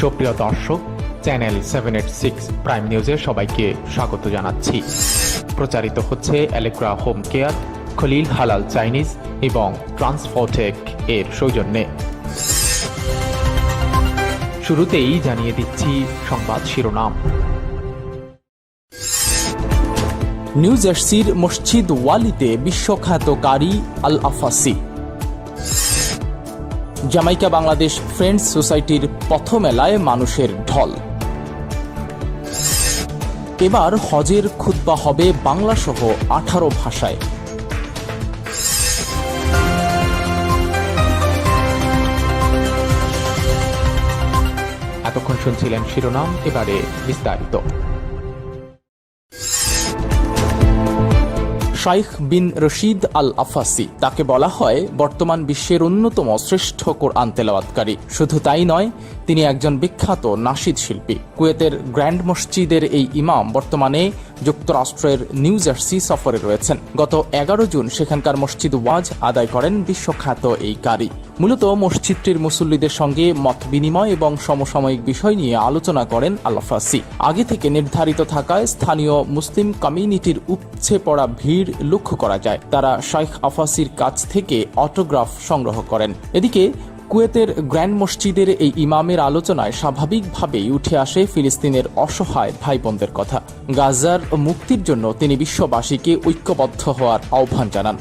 সুপ্রিয় দর্শক, channel seven eight six prime নিউজে সবাইকে স্বাগত জানাচ্ছি। প্রচারিত হচ্ছে অ্যালেক্রা হোম কেয়ার খলিল হালাল চাইনিজ এবং ট্রান্সফোটেক এর সৌজন্যে। শুরুতেই জানিয়ে দিচ্ছি সংবাদ শিরোনাম। নিউ জার্সির মসজিদ ওয়ালিতে বিশ্বখ্যাত কারি Al Afasy Jamaica Bangladesh friends সোসাইটির পথমেলায় মানুষের ঢল। এবার হজের খুতবা হবে বাংলা সহ আঠারো ভাষায়। এতক্ষণ শুনছিলেন শিরোনাম, এবারে বিস্তারিত। শাইখ বিন রশিদ আল আফাসি তাকে বলা হয় বর্তমান বিশ্বের অন্যতম শ্রেষ্ঠ কোরআন তেলাওয়াতকারী। শুধু তাই নয়, তিনি একজন বিখ্যাত নাসিদ শিল্পী। কুয়েতের গ্র্যান্ড মসজিদের এই ইমাম বর্তমানে যুক্তরাষ্ট্রের নিউ জার্সি সফরে রয়েছেন। গত এগারো জুন সেখানকার মসজিদ ওয়াজ আদায় করেন বিশ্বখ্যাত এই কারি। মূলত মসজিদটির মুসল্লিদের সঙ্গে মত বিনিময় এবং সমসাময়িক বিষয় নিয়ে আলোচনা করেন আলাফাসি আগে থেকে নির্ধারিত থাকায় স্থানীয় মুসলিম কমিউনিটির উপচে পড়া ভিড় লক্ষ্য করা যায়। তারা শাইখ আফাসির কাছ থেকে অটোগ্রাফ সংগ্রহ করেন। এদিকে, কুয়েতের গ্র্যান্ড মসজিদের এই ইমামের আলোচনায় স্বাভাবিকভাবেই উঠে আসে ফিলিস্তিনের অসহায় ভাই বোনদের কথা। গাজার মুক্তির জন্য তিনি বিশ্ববাসীকে ঐক্যবদ্ধ হওয়ার আহ্বান জানান।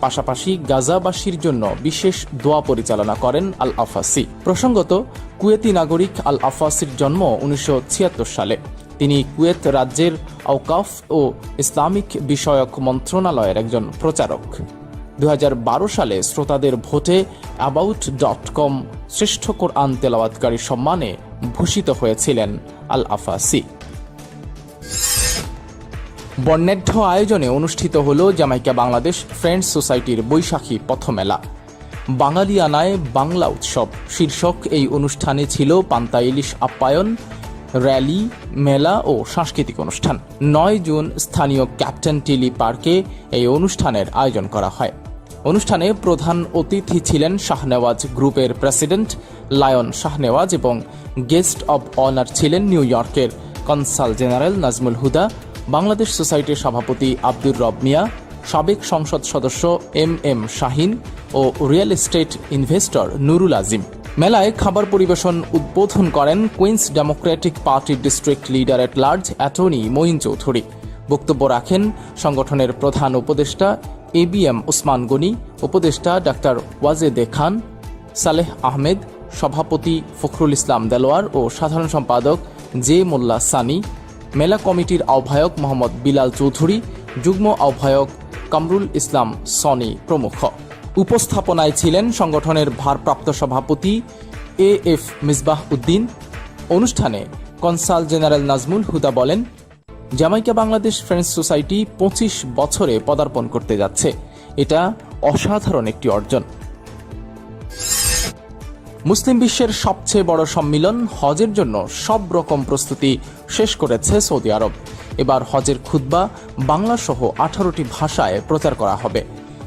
পাশাপাশি গাজাবাসীর জন্য বিশেষ দোয়া পরিচালনা করেন আল আফাসি প্রসঙ্গত, কুয়েতি নাগরিক আল আফাসির জন্ম উনিশশো ছিয়াত্তর সালে। তিনি কুয়েত রাজ্যের আওকাফ ও ইসলামিক বিষয়ক মন্ত্রণালয়ের একজন প্রচারক। দু হাজার বারো সালে শ্রোতাদের ভোটে অ্যাবাউট ডট কম শ্রেষ্ঠ কোরআন তেলাওয়াতকারী সম্মানে ভূষিত হয়েছিলেন আল আফাসি বর্ণাঢ্য আয়োজনে অনুষ্ঠিত হল জামাইকা বাংলাদেশ ফ্রেন্ডস সোসাইটির বৈশাখী পথমেলা। বাঙালিয়ানায় বাংলা উৎসব। শীর্ষক এই অনুষ্ঠানে ছিল পান্তা ইলিশ আপ্যায়ন, র্যালি, মেলা ও সাংস্কৃতিক অনুষ্ঠান। নয় জুন স্থানীয় ক্যাপ্টেন টিলি পার্কে এই অনুষ্ঠানের আয়োজন করা হয়। অনুষ্ঠানে প্রধান অতিথি ছিলেন শাহনেওয়াজ গ্রুপের প্রেসিডেন্ট লায়ন শাহনেওয়াজ এবং গেস্ট অব অনার ছিলেন নিউ ইয়র্কের কনসাল জেনারেল নাজমুল হুদা বাংলাদেশ সোসাইটির সভাপতি আব্দুর রব মিয়া, সাবেক সংসদ সদস্য এম এম শাহিন ও real estate investor Nurul Azim. মেলায় খাবার পরিবেশন উদ্বোধন করেন কুইন্স ডেমোক্রেটিক পার্টির district leader at large attorney Moin Chowdhury. বক্তব্য রাখেন সংগঠনের প্রধান উপদেষ্টা A B M Osman Gani, উপদেষ্টা ডাক্তার ওয়াজেদে খান, সালেহ আহমেদ, সভাপতি ফখরুল ইসলাম দেলোয়ার ও সাধারণ সম্পাদক জে মোল্লা সানি মেলা কমিটির আহ্বায়ক মোহাম্মদ বিলাল চৌধুরী, যুগ্ম আহ্বায়ক কামরুল ইসলাম সনি প্রমুখ। উপস্থাপনায় ছিলেন সংগঠনের ভারপ্রাপ্ত সভাপতি এ এফ মিসবাহ উদ্দিন। অনুষ্ঠানে কনসাল জেনারেল নাজমুল হুদা বলেন, জামাইকা বাংলাদেশ ফ্রেন্ডস সোসাইটি পঁচিশ বছরে পদার্পণ করতে যাচ্ছে। এটা অসাধারণ একটি অর্জন। মুসলিম বিশ্বের সবচেয়ে বড় সম্মিলন হজের জন্য সব রকম প্রস্তুতি শেষ করেছে সৌদি আরব। এবার হজের খুদ্া বাংলা সহ আঠারোটি ভাষায় প্রচার করা হবে।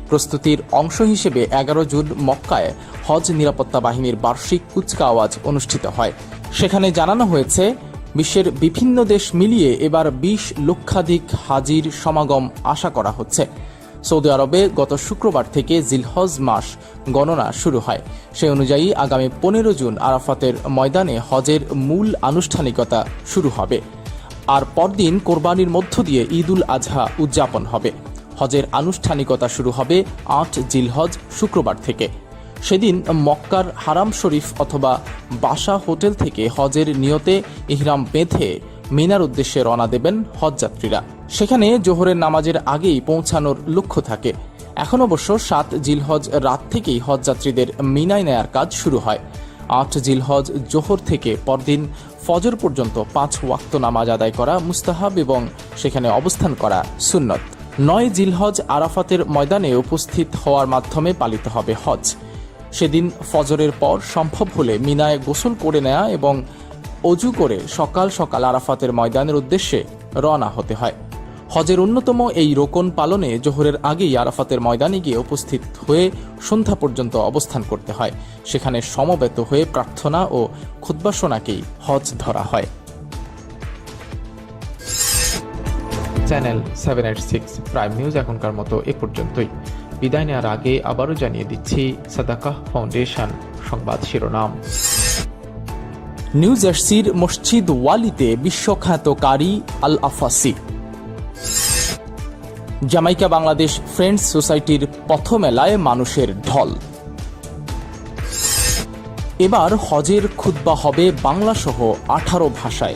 প্রস্তুতির অংশ হিসেবে এগারো জুন মক্কায় হজ নিরাপত্তা বাহিনীর বার্ষিক কুচকাওয়াজ অনুষ্ঠিত হয়। সেখানে জানানো হয়েছে, বিশ্বের বিভিন্ন দেশ মিলিয়ে এবার বিশ লক্ষাধিক হাজির সমাগম আশা করা হচ্ছে। সৌদি আরবে গত শুক্রবার থেকে জিলহজ মাস গণনা শুরু হয়। সে অনুযায়ী আগামী পনেরো জুন আরাফাতের ময়দানে হজের মূল আনুষ্ঠানিকতা শুরু হবে। আর পরদিন কোরবানির মধ্য দিয়ে ঈদ উল আজহা উদযাপন হবে। হজের আনুষ্ঠানিকতা শুরু হবে আট জিলহজ শুক্রবার থেকে। সেদিন মক্কার হারাম শরীফ অথবা বাসা হোটেল থেকে হজের নিয়তে ইহরাম বেঁধে মিনার উদ্দেশ্যে রওনা দেবেন হজযাত্রীরা সেখানে জোহরের নামাজের আগেই পৌঁছানোর লক্ষ্য থাকে। এখন অবশ্য সাত জিলহজ রাত থেকেই হজযাত্রীদের মিনায় নেয়ার কাজ শুরু হয়। আট জিলহজ জোহর থেকে পরদিন ফজর পর্যন্ত পাঁচ ওয়াক্ত নামাজ আদায় করা মুস্তাহাব এবং সেখানে অবস্থান করা সুন্নত। নয় জিলহজ আরাফাতের ময়দানে উপস্থিত হওয়ার মাধ্যমে পালিত হবে হজ। সেদিন ফজরের পর সম্ভব হলে মিনায় গোসল করে নেয়া এবং অজু করে সকাল সকাল আরাফাতের ময়দানের উদ্দেশ্যে রওনা হতে হয়। হজের অন্যতম এই রোকন পালনে জোহরের আগেই আরাফাতের ময়দানে গিয়ে উপস্থিত হয়ে সন্ধ্যা পর্যন্ত অবস্থান করতে হয়। সেখানে সমবেত হয়ে প্রার্থনা ও খুদ্বাসনাকেই হজ ধরা হয়। Channel seven eight six prime news এখনকার মতো এ পর্যন্তই। বিদায় নেওয়ার আগে আবারও জানিয়ে দিচ্ছি, সাদাকাহ ফাউন্ডেশন সংবাদ শিরোনাম। নিউ জার্সির মসজিদ ওয়ালিতে বিশ্বখ্যাত কারি Al Afasy Jamaica Bangladesh friends সোসাইটির পথমেলায় মানুষের ঢল। এবার হজের খুদ্া হবে বাংলাসহ আঠারো ভাষায়।